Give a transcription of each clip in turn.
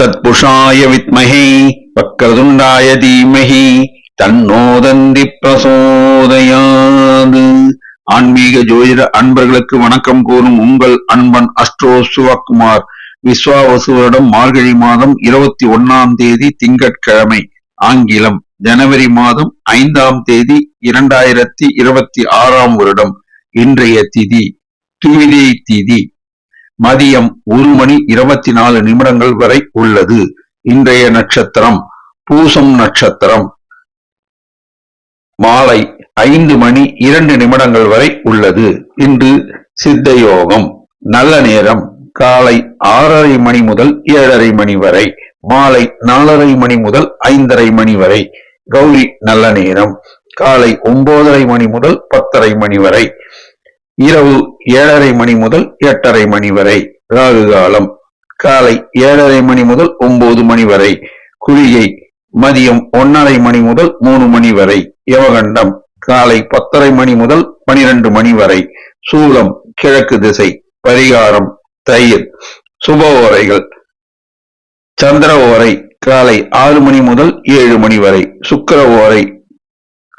தத்புஷாய வித்மஹே வக்கரதுண்டாய தீமஹி தன்னோதந்தி பிரசோதயாது ஆன்மீக ஜோதிட அன்பர்களுக்கு வணக்கம் கூறும் உங்கள் அன்பன் அஸ்ட்ரோ சிவகுமார் விஸ்வாவசு வருடம் மார்கழி மாதம் இருபத்தி ஒன்னாம் தேதி திங்கட்கிழமை ஆங்கிலம் ஜனவரி மாதம் ஐந்தாம் தேதி இரண்டாயிரத்தி இருபத்தி ஆறாம் வருடம் இன்றைய திதி துவிதை திதி. மதியம் ஒரு மணி இருபத்தி நாலு நிமிடங்கள் வரை உள்ளது. இன்றைய நட்சத்திரம் பூசம் நட்சத்திரம். மாலை ஐந்து மணி இரண்டு நிமிடங்கள் வரை உள்ளது. இன்று சித்த யோகம் நல்ல நேரம். காலை ஆறரை மணி முதல் ஏழரை மணி வரை. மாலை நாலரை மணி முதல் ஐந்தரை மணி வரை. கௌரி நல்ல நேரம். காலை ஒன்பதரை மணி முதல் பத்தரை மணி வரை. இரவு ஏழரை மணி முதல் எட்டரை மணி வரை ராகு காலம். காலை ஏழரை மணி முதல் ஒன்பது மணி வரை. குளிகை மதியம் ஒன்னரை மணி முதல் மூணு மணி வரை. யவகண்டம் காலை பத்தரை மணி முதல் பனிரெண்டு மணி வரை. சூலம் கிழக்கு திசை பரிகாரம் தயிர் சுப ஓரைகள் சந்திர ஓரை காலை ஆறு மணி முதல் ஏழு மணி வரை. சுக்கர ஓரை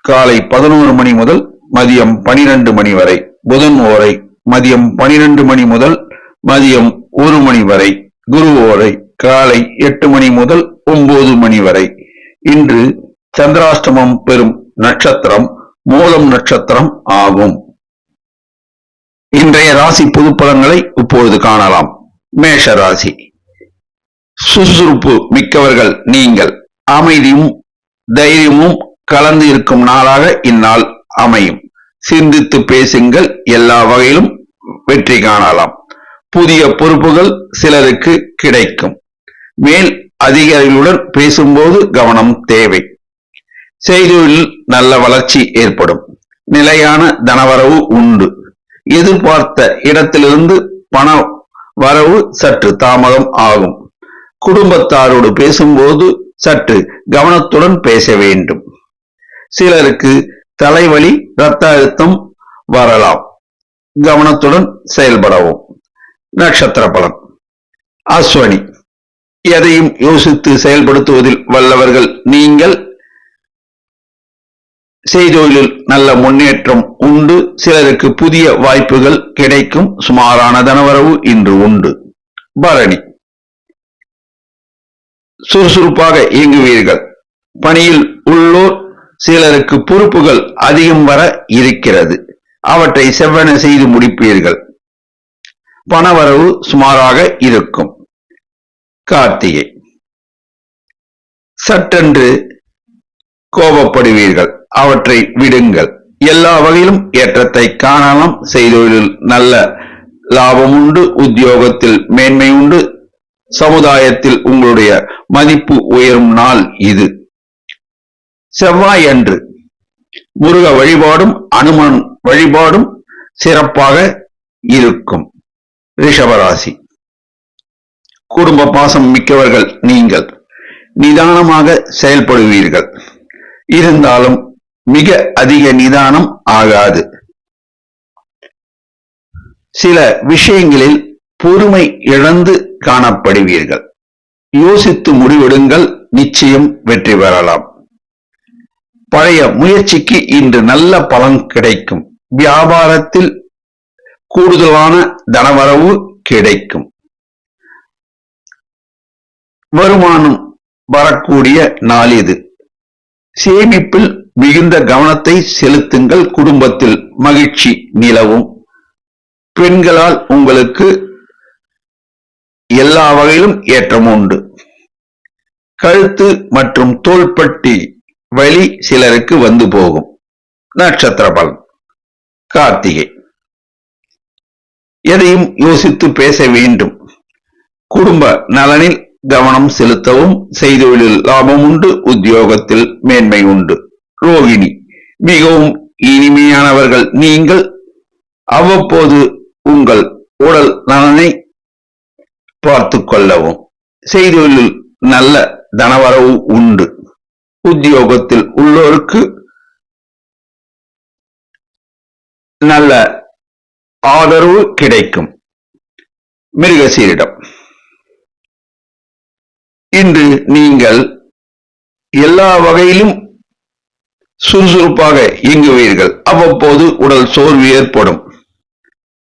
காலை பதினோரு மணி முதல் மதியம் பனிரெண்டு மணி வரை. புதன் ஓரை மதியம் பனிரெண்டு மணி முதல் மதியம் ஒரு மணி வரை குரு ஓரை காலை எட்டு மணி முதல் ஒன்பது மணி வரை. இன்று சந்திராஷ்டமம் பெறும் நட்சத்திரம் மூலம் நட்சத்திரம் ஆகும். இன்றைய ராசி பொதுப்பலன்களை இப்பொழுது காணலாம். மேஷ ராசி. சுறுசுறுப்பு மிக்கவர்கள் நீங்கள். அமைதியும் தைரியமும் கலந்து இருக்கும் நாளாக இந்நாள் அமையும். சிந்தித்து பேசுங்கள். எல்லா வகையிலும் வெற்றி காணலாம். புதிய பொறுப்புகள் சிலருக்கு கிடைக்கும். மேல் அதிகாரிகளுடன் பேசும்போது கவனம் தேவை. செய்தியில் நல்ல வளர்ச்சி ஏற்படும். நிலையான தனவரவு உண்டு. எதிர்பார்த்த இடத்திலிருந்து பண வரவு சற்று தாமதம் ஆகும். குடும்பத்தாரோடு பேசும்போது சற்று கவனத்துடன் பேச வேண்டும். சிலருக்கு தலைவலி இரத்த அழுத்தம் வரலாம். கவனத்துடன் செயல்படவும். நட்சத்திர பலன். அஸ்வனி எதையும் யோசித்து செயல்படுத்துவதில் வல்லவர்கள் நீங்கள். செய்தொழிலில் நல்ல முன்னேற்றம் உண்டு. சிலருக்கு புதிய வாய்ப்புகள் கிடைக்கும். சுமாரான தனவரவு இன்று உண்டு. பரணி சுறுசுறுப்பாக இயங்குவீர்கள். பணியில் உள்ளோர் சிலருக்கு பொறுப்புகள் அதிகம் வர இருக்கிறது. அவற்றை செவ்வன செய்து முடிப்பீர்கள். பணவரவு சுமாராக இருக்கும். கார்த்திகை. சட்டென்று கோபப்படுவீர்கள். அவற்றை விடுங்கள். எல்லா வகையிலும் ஏற்றத்தை காணலாம். செய்தொழில் நல்ல லாபம் உண்டு. உத்தியோகத்தில் மேன்மை உண்டு. சமுதாயத்தில் உங்களுடைய மதிப்பு உயரும் நாள் இது. செவ்வாய் அன்று முருக வழிபாடும் அனுமன் வழிபாடும் சிறப்பாக இருக்கும். ரிஷபராசி. குடும்ப பாசம் மிக்கவர்கள் நீங்கள். நிதானமாக செயல்படுவீர்கள். இருந்தாலும் மிக அதிக நிதானம் ஆகாது. சில விஷயங்களில் பொறுமை இழந்து காணப்படுவீர்கள். யோசித்து முடிவெடுங்கள். நிச்சயம் வெற்றி பெறலாம். பழைய முயற்சிக்கு இன்று நல்ல பலன் கிடைக்கும். வியாபாரத்தில் கூடுதலான தனவரவு கிடைக்கும். வருமானம் வரக்கூடிய நாள் இது. சேமிப்பில் மிகுந்த கவனத்தை செலுத்துங்கள். குடும்பத்தில் மகிழ்ச்சி நிலவும். பெண்களால் உங்களுக்கு எல்லா வகையிலும் ஏற்றம் உண்டு. கழுத்து மற்றும் தோள்பட்டி வழி சிலருக்கு வந்து போகும். நட்சத்திர பலன். கார்த்திகை. எதையும் யோசித்து பேச வேண்டும். குடும்ப நலனில் கவனம் செலுத்தவும் செய்தொழில் லாபம் உண்டு உத்தியோகத்தில் மேன்மை உண்டு. ரோகிணி. மிகவும் இனிமையானவர்கள் நீங்கள். அவ்வப்போது உங்கள் உடல் நலனை பார்த்து கொள்ளவும். செய்தொழில் நல்ல தனவரவு உண்டு. உத்தியோகத்தில் உள்ளோருக்கு நல்ல ஆதரவு கிடைக்கும். மிருகசீரிடம். இன்று நீங்கள் எல்லா வகையிலும் சுறுசுறுப்பாக இயங்குவீர்கள். அவ்வப்போது உடல் சோர்வு ஏற்படும்.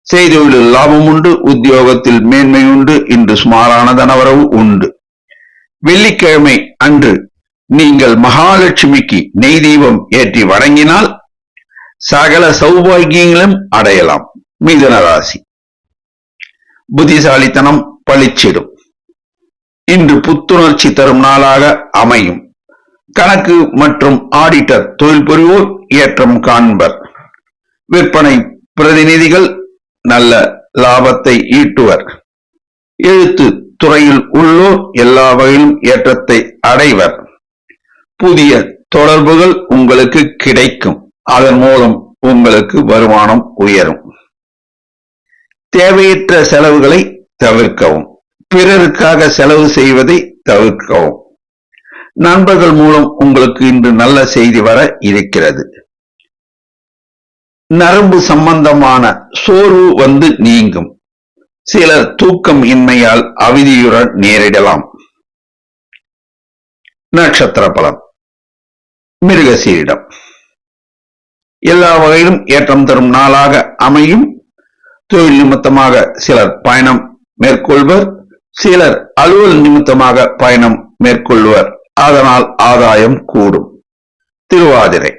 செய்தொழில் லாபம் உண்டு உத்தியோகத்தில் மேன்மை உண்டு இன்று சுமாரான தனவரவு உண்டு. வெள்ளிக்கிழமை அன்று நீங்கள் மகாலட்சுமிக்கு நெய் தீபம் ஏற்றி வணங்கினால் சகல சௌபாகியங்களும் அடையலாம். மிதுன ராசி. புத்திசாலித்தனம் பளிச்சிடும். இன்று புத்துணர்ச்சி தரும் நாளாக அமையும். கணக்கு மற்றும் ஆடிட்டர் தொழில் புரிவோர் ஏற்றம் காண்பர். விற்பனை பிரதிநிதிகள் நல்ல லாபத்தை ஈட்டுவர். எழுத்து துறையில் உள்ளோர் எல்லா வகையிலும் ஏற்றத்தை அடைவர். புதிய தொடர்புகள் உங்களுக்கு கிடைக்கும். அதன் மூலம் உங்களுக்கு வருமானம் உயரும். தேவையற்ற செலவுகளை தவிர்க்கவும். பிறருக்காக செலவு செய்வதை தவிர்க்கவும். நண்பர்கள் மூலம் உங்களுக்கு இன்று நல்ல செய்தி வர இருக்கிறது. நரம்பு சம்பந்தமான சோர்வு வந்து நீங்கும். சிலர் தூக்கம் இன்மையால் அவதியுடன் நேரிடலாம். நட்சத்திர பலம் மிருகசீரிடம். எல்லா வகையிலும் ஏற்றம் தரும் நாளாக அமையும். தொழில் நிமித்தமாக சிலர் பயணம் மேற்கொள்வர். சிலர் அலுவல் நிமித்தமாக பயணம் மேற்கொள்வர். அதனால் ஆதாயம் கூடும். திருவாதிரை.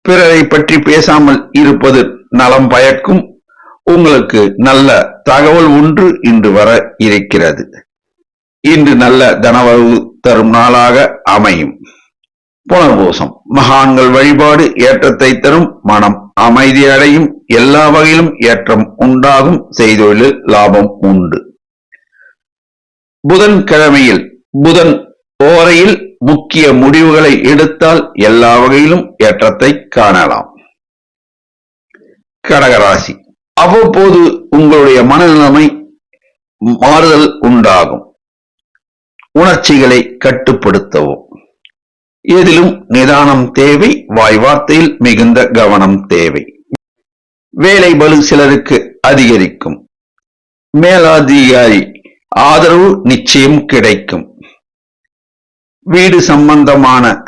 பிறரை பற்றி பேசாமல் இருப்பது நலம் பயக்கும். உங்களுக்கு நல்ல தகவல் ஒன்று இன்று வர இருக்கிறது. இன்று நல்ல தனவரவு தரும் நாளாக அமையும். புனர்பூசம். மகான்கள் வழிபாடு ஏற்றத்தை தரும் மனம். அமைதி அடையும் எல்லா வகையிலும் ஏற்றம் உண்டாகும். செய்தொழில் லாபம் உண்டு. புதன் கிழமையில் புதன் ஓரையில் முக்கிய முடிவுகளை எடுத்தால் எல்லா வகையிலும் ஏற்றத்தை காணலாம். கடகராசி. அவ்வப்போது உங்களுடைய மனநிலைமை மாறுதல் உண்டாகும். உணர்ச்சிகளை கட்டுப்படுத்தவும். எதிலும் நிதானம் தேவை வாய் வார்த்தையில் மிகுந்த கவனம் தேவை. வேலை பலு சிலருக்கு அதிகரிக்கும். மேலாதிகாரி ஆதரவு நிச்சயம் கிடைக்கும். வீடு சம்பந்தமான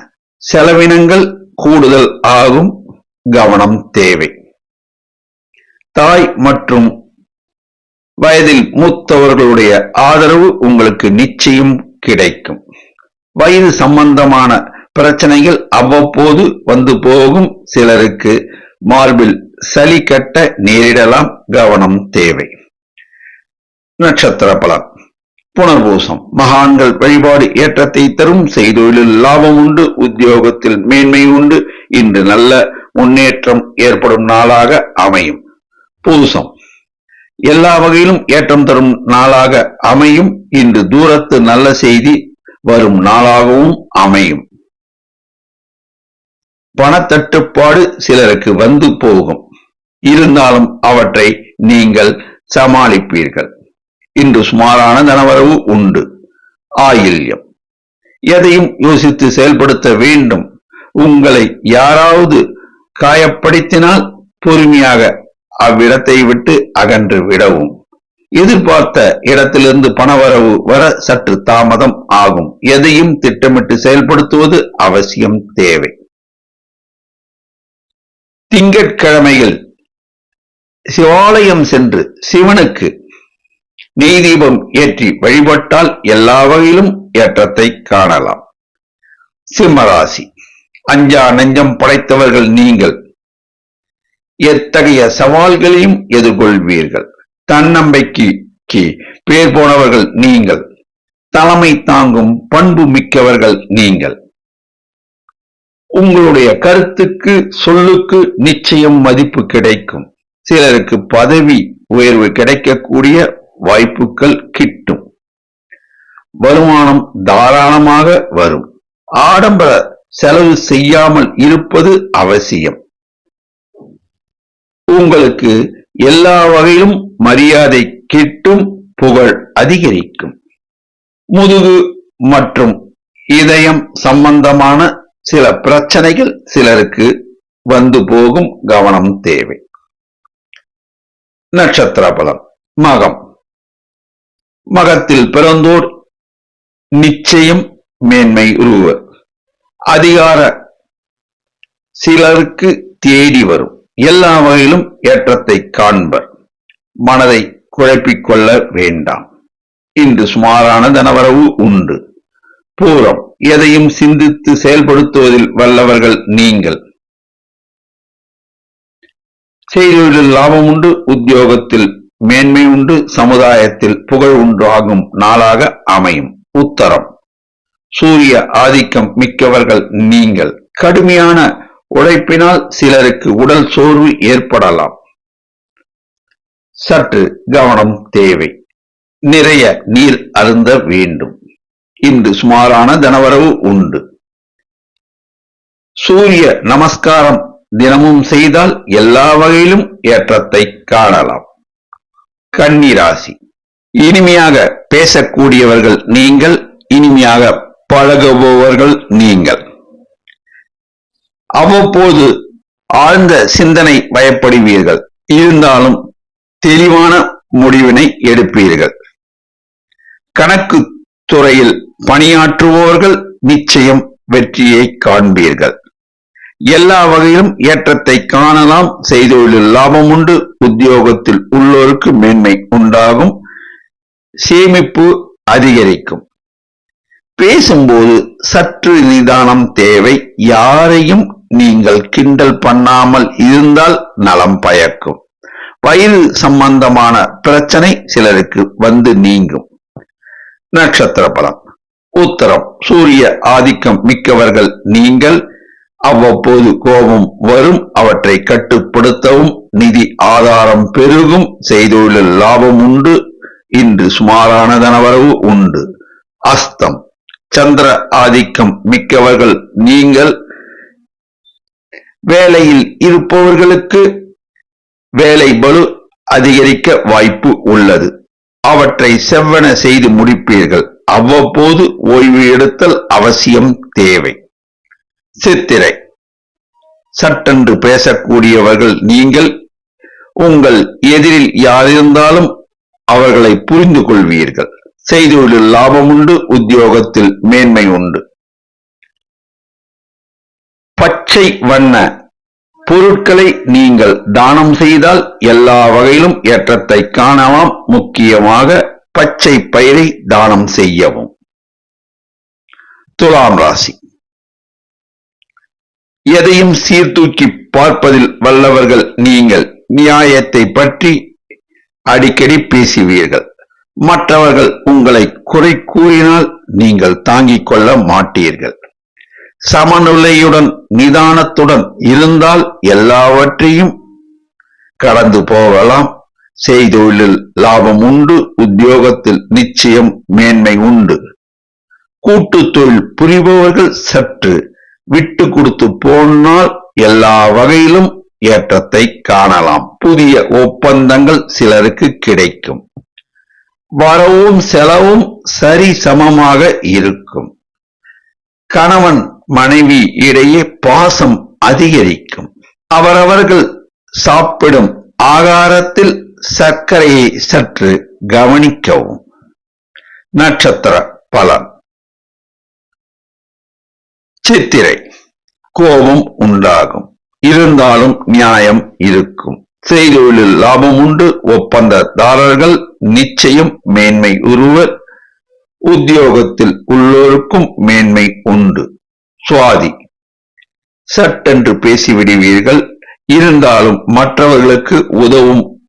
செலவினங்கள் கூடுதல் ஆகும் கவனம் தேவை. தாய் மற்றும் வயதில் மூத்தவர்களுடைய ஆதரவு உங்களுக்கு நிச்சயம் கிடைக்கும். வயது சம்பந்தமான பிரச்சனைகள் அவ்வப்போது வந்து போகும் சிலருக்கு. மார்பில் சளி கட்ட நேரிடலாம் கவனம் தேவை. நட்சத்திர பலன். புனர்பூசம். மகான்கள் வழிபாடு ஏற்றத்தை தரும் செய்தொழிலில் லாபம் உண்டு உத்தியோகத்தில் மேன்மை உண்டு. இன்று நல்ல முன்னேற்றம் ஏற்படும் நாளாக அமையும். பூசம். எல்லா வகையிலும் ஏற்றம் தரும் நாளாக அமையும். இன்று தூரத்து நல்ல செய்தி வரும் நாளாகவும் அமையும். பணத்தட்டுப்பாடு சிலருக்கு வந்து போகும். இருந்தாலும் அவற்றை நீங்கள் சமாளிப்பீர்கள். இன்று சுமாரான தனவரவு உண்டு. ஆயில்யம். எதையும் யோசித்து செயல்படுத்த வேண்டும். உங்களை யாராவது காயப்படுத்தினால் பொறுமையாக அவ்விடத்தை விட்டு அகன்று விடவும். எதிர்பார்த்த இடத்திலிருந்து பணவரவு வர சற்று தாமதம் ஆகும். எதையும் திட்டமிட்டு செயல்படுத்துவது அவசியம் தேவை. திங்கட்கிழமையில் சிவாலயம் சென்று சிவனுக்கு நெய் தீபம் ஏற்றி வழிபட்டால் எல்லா வகையிலும் ஏற்றத்தை காணலாம். சிம்மராசி அஞ்சா நெஞ்சம் படைத்தவர்கள் நீங்கள் எத்தகைய சவால்களையும் எதிர்கொள்வீர்கள்? தன்னம்பிக்கைக்கு பேர் போனவர்கள் நீங்கள் தலைமை தாங்கும் பண்பு மிக்கவர்கள் நீங்கள். உங்களுடைய கருத்துக்கு சொல்லுக்கு நிச்சயம் மதிப்பு கிடைக்கும். சிலருக்கு பதவி உயர்வு கிடைக்கக்கூடிய வாய்ப்புகள் கிட்டும். வருமானம் தாராளமாக வரும். ஆடம்பர செலவு செய்யாமல் இருப்பது அவசியம். உங்களுக்கு எல்லா வகையிலும் மரியாதை கிட்டும் புகழ் அதிகரிக்கும். முதுகு மற்றும் இதயம் சம்பந்தமான சில பிரச்சனைகள் சிலருக்கு வந்து போகும் கவனம் தேவை. நட்சத்திர பலம் மகம். மகத்தில் பிறந்தோர் நிச்சயம் மேன்மை உருவ அதிகார சிலருக்கு தேடி வரும். எல்லா வகையிலும் ஏற்றத்தை காண்பர். மனதை குழப்பிக்கொள்ள வேண்டாம். இன்று சுமாரான தனவரவு உண்டு. பூரம். எதையும் சிந்தித்து செயல்படுத்துவதில் வல்லவர்கள் நீங்கள். செய்தொழிலில் லாபம் உண்டு உத்தியோகத்தில் மேன்மை உண்டு சமுதாயத்தில் புகழ் உண்டாகும் நாளாக அமையும். உத்தரம். சூரிய ஆதிக்கம் மிக்கவர்கள் நீங்கள். கடுமையான உழைப்பினால் சிலருக்கு உடல் சோர்வு ஏற்படலாம். சற்று கவனம் தேவை. நிறைய நீர் அருந்த வேண்டும். இன்று சுமாரான தனவரவு உண்டு. சூரிய நமஸ்காரம் தினமும் செய்தால் எல்லா வகையிலும் ஏற்றத்தை காணலாம். கன்னிராசி. இனிமையாக பேசக்கூடியவர்கள் நீங்கள் இனிமையாக பழகுபவர்கள் நீங்கள். அவ்வப்போது ஆழ்ந்த சிந்தனை பயப்படுவீர்கள். இருந்தாலும் தெளிவான முடிவினை எடுப்பீர்கள். கணக்கு துறையில் பணியாற்றுவோர்கள் நிச்சயம் வெற்றியை காண்பீர்கள். எல்லா வகையிலும் ஏற்றத்தை காணலாம். செய்தொழிலில் லாபம் உண்டு. உத்தியோகத்தில் உள்ளோருக்கு மேன்மை உண்டாகும். சேமிப்பு அதிகரிக்கும். பேசும்போது சற்று நிதானம் தேவை. யாரையும் நீங்கள் கிண்டல் பண்ணாமல் இருந்தால் நலம் பயக்கும். வயிறு சம்பந்தமான பிரச்சனை சிலருக்கு வந்து நீங்கும். நட்சத்திர பலம் உத்தரம் சூரிய ஆதிக்கம் மிக்கவர்கள் நீங்கள். அவ்வப்போது கோபம் வரும் அவற்றை கட்டுப்படுத்தவும் நிதி ஆதாரம் பெருகும் செய்தொழிலில் லாபம் உண்டு இன்று சுமாரான தனவரவு உண்டு. அஸ்தம் சந்திர ஆதிக்கம் மிக்கவர்கள் நீங்கள். வேலையில் இருப்பவர்களுக்கு வேலை பலு அதிகரிக்க வாய்ப்பு உள்ளது. அவற்றை செவ்வன செய்து முடிப்பீர்கள். அவ்வப்போது ஓய்வு எடுத்தல் அவசியம் தேவை. சித்திரை. சட்டென்று பேசக்கூடியவர்கள் நீங்கள் உங்கள் எதிரில் யாரிருந்தாலும் அவர்களை புரிந்து கொள்வீர்கள். செய்தொழில் லாபம் உண்டு உத்தியோகத்தில் மேன்மை உண்டு. பச்சை வண்ண பொருட்களை நீங்கள் தானம் செய்தால் எல்லா வகையிலும் ஏற்றத்தை காணலாம். முக்கியமாக பச்சை பயிரை தானம் செய்யவும். துலாம் ராசி. எதையும் சீர்தூக்கி பார்ப்பதில் வல்லவர்கள் நீங்கள் நியாயத்தை பற்றி அடிக்கடி பேசுவீர்கள். மற்றவர்கள் உங்களை குறை கூறினால் நீங்கள் தாங்கிக் கொள்ள மாட்டீர்கள். சமநிலையுடன் நிதானத்துடன் இருந்தால் எல்லாவற்றையும் கடந்து போகலாம். செய்தொழிலில் லாபம் உண்டு உத்தியோகத்தில் நிச்சயம் மேன்மை உண்டு. கூட்டு தொழில் புரிபவர்கள் சற்று விட்டு கொடுத்து போனால் எல்லா வகையிலும் ஏற்றத்தை காணலாம். புதிய ஒப்பந்தங்கள் சிலருக்கு கிடைக்கும். வரவும் செலவும் சரி சமமாக இருக்கும். கணவன் மனைவி இடையே பாசம் அதிகரிக்கும். அவரவர்கள் சாப்பிடும் ஆகாரத்தில் சர்க்கரையை சற்று கவனிக்கவும். நட்சத்திர பலன். சித்திரை. கோபம் உண்டாகும். இருந்தாலும் நியாயம் இருக்கும். செய்தொழிலில் லாபம் உண்டு. ஒப்பந்ததாரர்கள் நிச்சயம் மேன்மை உருவர். உத்தியோகத்தில் உள்ளோருக்கும் மேன்மை உண்டு. சுவாதி. சட்டென்று பேசிவிடுவீர்கள் இருந்தாலும் மற்றவர்களுக்கு உதவும்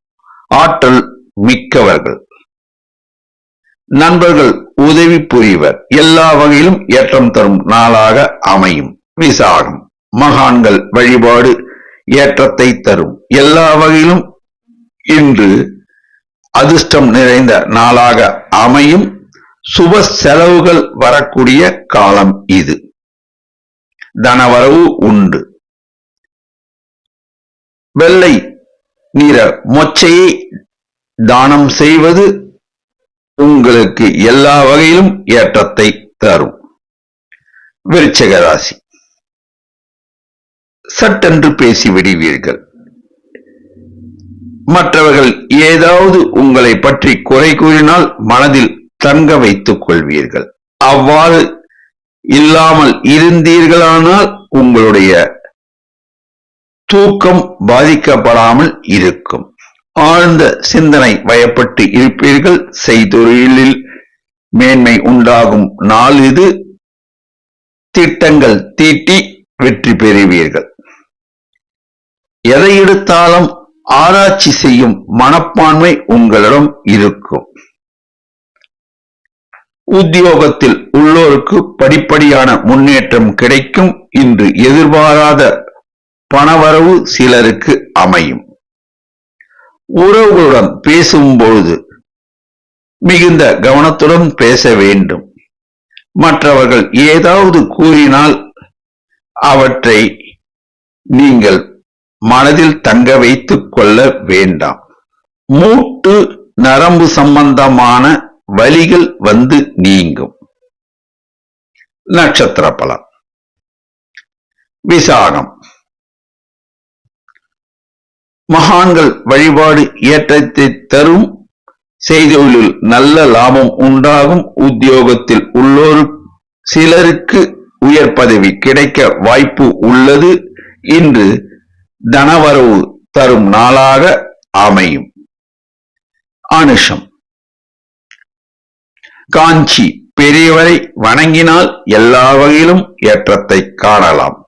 ஆற்றல் மிக்கவர்கள். நண்பர்கள் உதவி புரிவர். எல்லா வகையிலும் ஏற்றம் தரும் நாளாக அமையும். விசாகம். மகான்கள் வழிபாடு ஏற்றத்தை தரும். எல்லா வகையிலும் இன்று அதிர்ஷ்டம் நிறைந்த நாளாக அமையும். சுப செலவுகள் வரக்கூடிய காலம் இது. தனவரவு உண்டு. வெள்ளை நிற மொச்சையை தானம் செய்வது உங்களுக்கு எல்லா வகையிலும் ஏற்றத்தை தரும். விருச்சக ராசி. சட்டென்று பேசி விடுவீர்கள். மற்றவர்கள் ஏதாவது உங்களை பற்றி குறை கூறினால் மனதில் தங்க வைத்துக் கொள்வீர்கள். அவ்வாறு இல்லாமல் இருந்தீர்களானால் உங்களுடைய தூக்கம் பாதிக்கப்படாமல் இருக்கும். ஆழ்ந்த சிந்தனை வயப்பட்டு இருப்பீர்கள். செய்தொழிலில் மேன்மை உண்டாகும் நாள் இது. திட்டங்கள் தீட்டி வெற்றி பெறுவீர்கள். எதை எடுத்தாலும் ஆராய்ச்சி செய்யும் மனப்பான்மை உங்களிடம் இருக்கும். உத்தியோகத்தில் உள்ளோருக்கு படிப்படியான முன்னேற்றம் கிடைக்கும். இன்று எதிர்பாராத பணவரவு சிலருக்கு அமையும். உறவுகளுடன் பேசும்பொழுது மிகுந்த கவனத்துடன் பேச வேண்டும். மற்றவர்கள் ஏதாவது கூறினால் அவற்றை நீங்கள் மனதில் தங்க வைத்துக் கொள்ள வேண்டாம். மூட்டு நரம்பு சம்பந்தமான வலிகள் வந்து நீங்கும். நட்சத்திர பலம் விசாகம். மகான்கள் வழிபாடு ஏற்றத்தை தரும் செய்தொழில் நல்ல லாபம் உண்டாகும். உத்தியோகத்தில் உள்ளோரு சிலருக்கு உயர் பதவி கிடைக்க வாய்ப்பு உள்ளது. இன்று தனவரவு தரும் நாளாக அமையும். அனுஷம். காஞ்சி பெரியவரை வணங்கினால் எல்லா வகையிலும் ஏற்றத்தை காணலாம்.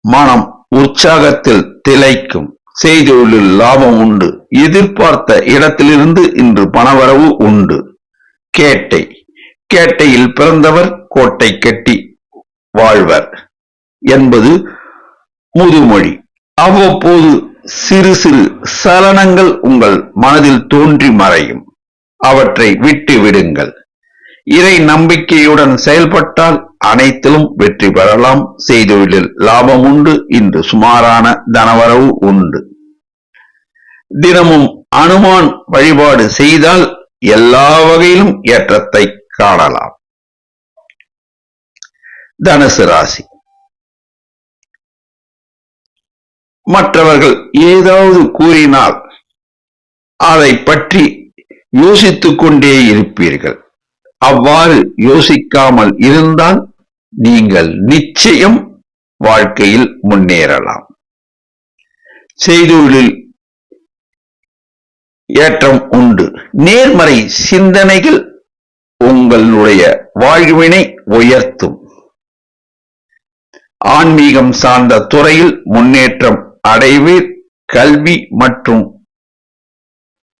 மனம் உற்சாகத்தில் திளைக்கும். செய்தொழில் லாபம் உண்டு. எதிர்பார்த்த இடத்திலிருந்து இன்று பணவரவு உண்டு. கேட்டை. கேட்டையில் பிறந்தவர் கோட்டை கட்டி வாழ்வர் என்பது முதுமொழி. அவ்வப்போது சிறு சிறு சலனங்கள் உங்கள் மனதில் தோன்றி மறையும். அவற்றை விட்டு விடுங்கள் இறை நம்பிக்கையுடன் செயல்பட்டால் அனைத்திலும் வெற்றி பெறலாம். செய்தொழிலில் லாபம் உண்டு. இன்று சுமாரான தனவரவு உண்டு. தினமும் அனுமான் வழிபாடு செய்தால் எல்லா வகையிலும் ஏற்றத்தை காணலாம். தனுசு ராசி. மற்றவர்கள் ஏதாவது கூறினால் அதை பற்றி யோசித்துக் கொண்டே இருப்பீர்கள். அவ்வாறு யோசிக்காமல் இருந்தால் நீங்கள் நிச்சயம் வாழ்க்கையில் முன்னேறலாம். செய்தொழில் ஏற்றம் உண்டு. நேர்மறை சிந்தனைகள் உங்களுடைய வாழ்வினை உயர்த்தும். ஆன்மீகம் சார்ந்த துறையில் முன்னேற்றம் அடைவீர். கல்வி மற்றும்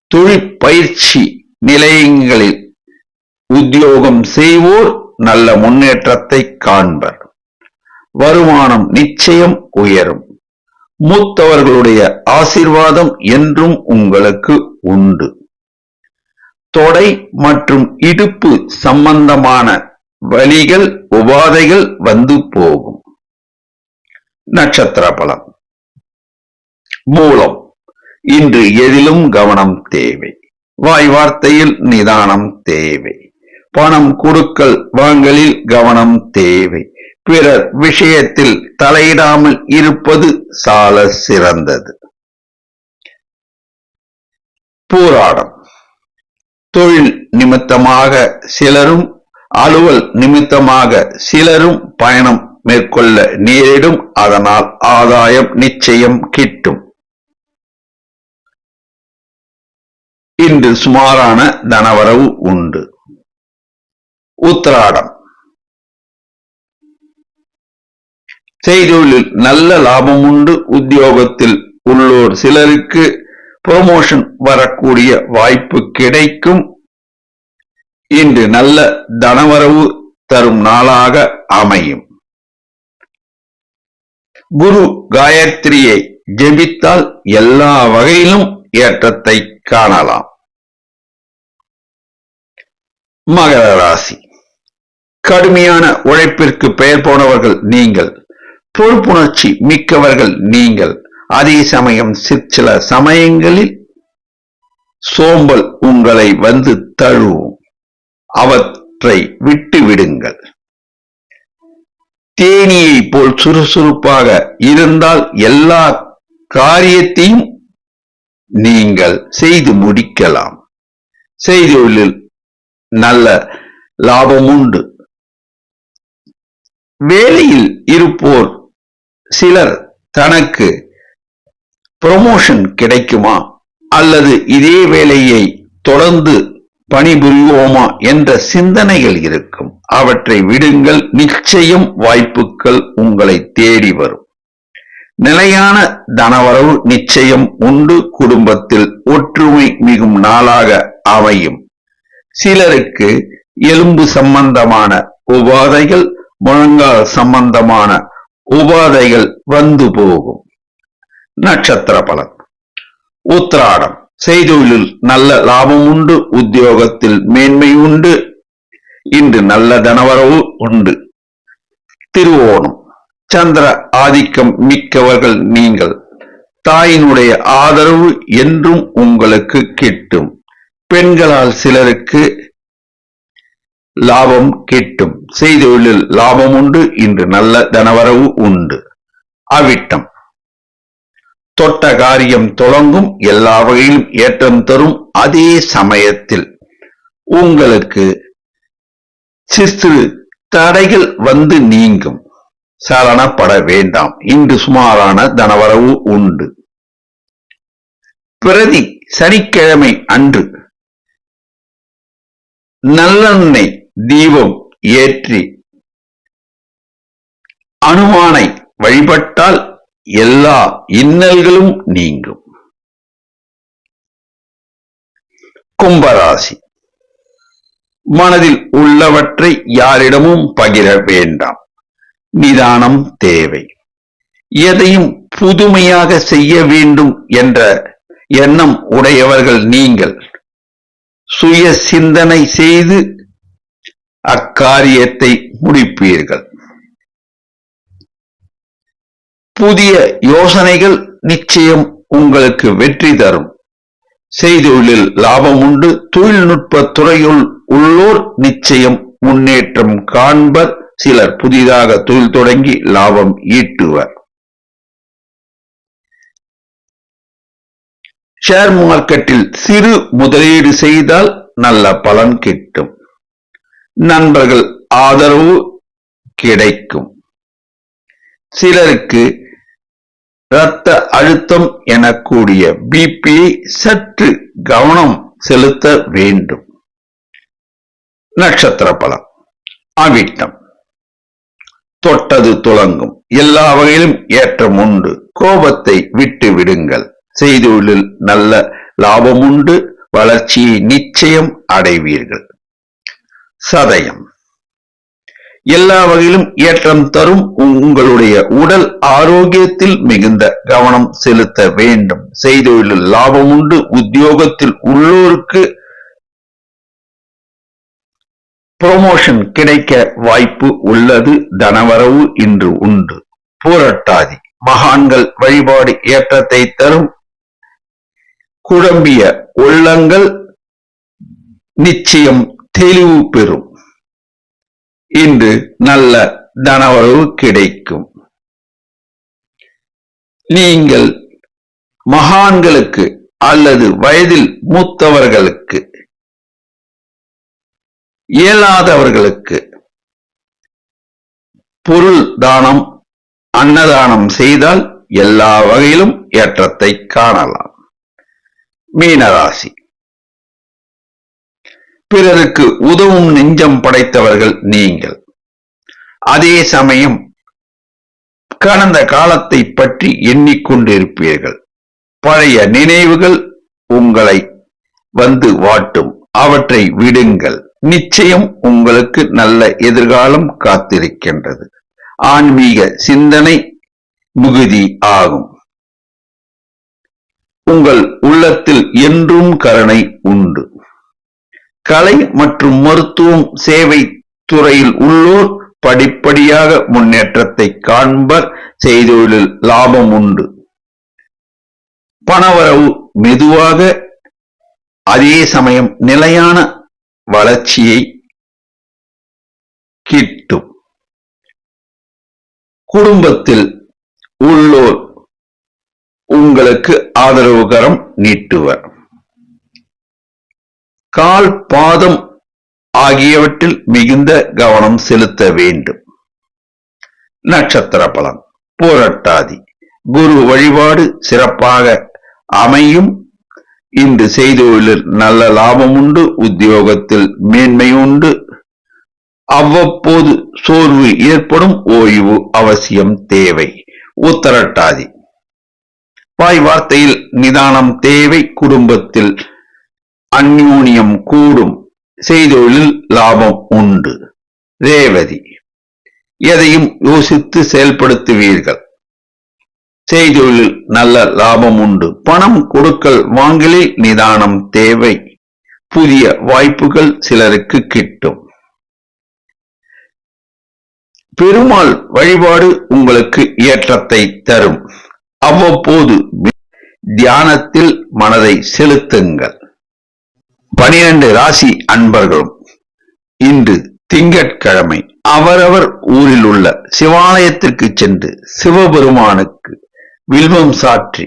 தொழிற்பயிற்சி நிலையங்களில் உத்தியோகம் செய்வோர் நல்ல முன்னேற்றத்தை காண்பர். வருமானம் நிச்சயம் உயரும். மூத்தவர்களுடைய ஆசிர்வாதம் என்றும் உங்களுக்கு உண்டு. தொடை மற்றும் இடுப்பு சம்பந்தமான வலிகள் உபாதைகள் வந்து போகும். நட்சத்திர பலம். மூலம். இன்று எதிலும் கவனம் தேவை. வாய் வார்த்தையில் நிதானம் தேவை. பணம் கொடுக்கல் வாங்கலில் கவனம் தேவை. பிறர் விஷயத்தில் தலையிடாமல் இருப்பது சால சிறந்தது. போராடம். தொழில் நிமித்தமாக சிலரும் அலுவல் நிமித்தமாக சிலரும் பயணம் மேற்கொள்ள நேரிடும். அதனால் ஆதாயம் நிச்சயம் கிட்டும். இன்று சுமாரான தனவரவு உண்டு. உத்திராடம். செய்தொழில் நல்ல லாபம் உண்டு. உத்தியோகத்தில் உள்ளோர் சிலருக்கு ப்ரொமோஷன் வரக்கூடிய வாய்ப்பு கிடைக்கும். இன்று நல்ல தனவரவு தரும் நாளாக அமையும். குரு காயத்ரியை ஜெபித்தால் எல்லா வகையிலும் ஏற்றத்தை காணலாம். மகர ராசி. கடுமையான உழைப்பிற்கு பெயர் போனவர்கள் நீங்கள். பொறுப்புணர்ச்சி மிக்கவர்கள் நீங்கள். அதே சமயம் சிற்சில சமயங்களில் சோம்பல் உங்களை வந்து தழுவும். அவற்றை விட்டு விடுங்கள். தேனியை போல் சுறுசுறுப்பாக இருந்தால் எல்லா காரியத்தையும் நீங்கள் செய்து முடிக்கலாம். செய்தியில் நல்ல லாபம் உண்டு வேலையில் இருப்போர் சிலர் தனக்கு ப்ரொமோஷன் கிடைக்குமா? அல்லது இதே வேலையை தொடர்ந்து பணிபுரிவோமா என்ற சிந்தனைகள் இருக்கும். அவற்றை விடுங்கள். நிச்சயம் வாய்ப்புகள் உங்களை தேடி வரும். நிலையான தனவரவு நிச்சயம் உண்டு. குடும்பத்தில் ஒற்றுமை மிகும் நாளாக அமையும். சிலருக்கு எலும்பு சம்பந்தமான உபாதைகள் முழங்கால் சம்பந்தமான உபாதைகள் வந்து போகும். நட்சத்திர பலன். உத்திராடம். செய்தொழிலில் நல்ல லாபம் உண்டு உத்தியோகத்தில் மேன்மை உண்டு இன்று நல்ல தனவரவு உண்டு. திருவோணம். சந்திர ஆதிக்கம் மிக்கவர்கள் நீங்கள். தாயினுடைய ஆதரவு என்றும் உங்களுக்கு கிட்டும். பெண்களால் சிலருக்கு லாபம் கிட்டும். செய்தொழிலில் லாபம் உண்டு இன்று நல்ல தனவரவு உண்டு. அவிட்டம். தொட்ட காரியம் தொடங்கும் எல்லா வகையிலும் ஏற்றம் தரும் அதே சமயத்தில். உங்களுக்கு சிறு தடைகள் வந்து நீங்கும். சலனப்பட வேண்டாம் இன்று சுமாரான தனவரவு உண்டு. பிரதி சனிக்கிழமை அன்று நல்லெண்ணெய் தீபம் ஏற்றி அனுமானை வழிபட்டால் எல்லா இன்னல்களும் நீங்கும். கும்பராசி. மனதில் உள்ளவற்றை யாரிடமும் பகிர வேண்டாம். நிதானம் தேவை. எதையும் புதுமையாக செய்ய வேண்டும் என்ற எண்ணம் உடையவர்கள் நீங்கள். சுய சிந்தனை செய்து அக்காரியத்தை முடிப்பீர்கள். புதிய யோசனைகள் நிச்சயம் உங்களுக்கு வெற்றி தரும். செய்தொழிலில் லாபம் உண்டு. தொழில்நுட்ப துறையுள் உள்ளோர் நிச்சயம் முன்னேற்றம் காண்பர். சிலர் புதிதாக தொழில் தொடங்கி லாபம் ஈட்டுவர். ஷேர் மார்க்கெட்டில் சிறு முதலீடு செய்தால் நல்ல பலன் கிட்டும். நண்பர்கள் ஆதரவு கிடைக்கும். சிலருக்கு இரத்த அழுத்தம் எனக்கூடிய பிபி சற்று கவனம் செலுத்த வேண்டும். நட்சத்திர பலம் அவிட்டம் தொட்டது துலங்கும் எல்லா வகையிலும் ஏற்றம் உண்டு. கோபத்தை விட்டு விடுங்கள். செய்தொழிலில் நல்ல லாபம் உண்டு. வளர்ச்சியை நிச்சயம் அடைவீர்கள். சதயம். எல்லா வகையிலும் ஏற்றம் தரும் உங்களுடைய உடல் ஆரோக்கியத்தில் மிகுந்த கவனம் செலுத்த வேண்டும். செய்தொழிலில் லாபம் உண்டு. உத்தியோகத்தில் உள்ளோருக்கு புரமோஷன் கிடைக்க வாய்ப்பு உள்ளது. தனவரவு இன்று உண்டு. பூரட்டாதி. மகான்கள் வழிபாடு ஏற்றத்தை தரும். குழம்பிய உள்ளங்கள் நிச்சயம் தெளிவு பெறும். இன்று நல்ல தனவரவு கிடைக்கும். நீங்கள் மகான்களுக்கு அல்லது வயதில் மூத்தவர்களுக்கு இயலாதவர்களுக்கு பொருள் தானம் அன்னதானம் செய்தால் எல்லா வகையிலும் ஏற்றத்தை காணலாம். மீனராசி. பிறருக்கு உதவும் நெஞ்சம் படைத்தவர்கள் நீங்கள். அதே சமயம் கடந்த காலத்தை பற்றி எண்ணிக்கொண்டிருப்பீர்கள். பழைய நினைவுகள் உங்களை வந்து வாட்டும். அவற்றை விடுங்கள். நிச்சயம் உங்களுக்கு நல்ல எதிர்காலம் காத்திருக்கின்றது. ஆன்மீக சிந்தனை முகுதி ஆகும். உங்கள் உள்ளத்தில் என்றும் கருணை உண்டு. கலை மற்றும் மருத்துவம் சேவை துறையில் உள்ளோர் படிப்படியாக முன்னேற்றத்தை காண்பர் செய்தொழிலில் லாபம் உண்டு. பணவரவு மெதுவாக அதே சமயம் நிலையான வளர்ச்சியை கிட்டும். குடும்பத்தில் உள்ளோர் உங்களுக்கு ஆதரவுகரம் நீட்டுவர். கால் பாதம் ஆகியவற்றில் மிகுந்த கவனம் செலுத்த வேண்டும். நட்சத்திர பலன் பூரட்டாதி குரு வழிபாடு சிறப்பாக அமையும். இன்று செய்தொழிலில் நல்ல லாபம் உண்டு உத்தியோகத்தில் மேன்மை உண்டு. அவ்வப்போது சோர்வு ஏற்படும் ஓய்வு அவசியம் தேவை. உத்தரட்டாதி வாய் வார்த்தையில் நிதானம் தேவை குடும்பத்தில் அந்யூனியம் கூடும். செய்தொழில் லாபம் உண்டு. ரேவதி எதையும் யோசித்து செயல்படுத்துவீர்கள். செய்தொழில் நல்ல லாபம் உண்டு. பணம் கொடுக்கல் வாங்கலில் நிதானம் தேவை. புதிய வாய்ப்புகள் சிலருக்கு கிட்டும். பெருமாள் வழிபாடு உங்களுக்கு ஏற்றத்தை தரும். அவ்வப்போது தியானத்தில் மனதை செலுத்துங்கள். பனிரெண்டு ராசி அன்பர்களும் இன்று திங்கட்கிழமை. அவரவர் ஊரில் உள்ள சிவாலயத்திற்கு சென்று சிவபெருமானுக்கு வில்வம் சாற்றி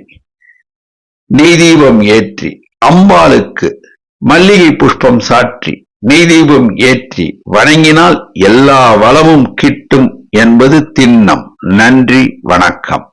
நெய்தீபம் ஏற்றி அம்பாளுக்கு மல்லிகை புஷ்பம் சாற்றி நெய்தீபம் ஏற்றி வணங்கினால் எல்லா வளமும் கிட்டும் என்பது திண்ணம். நன்றி வணக்கம்.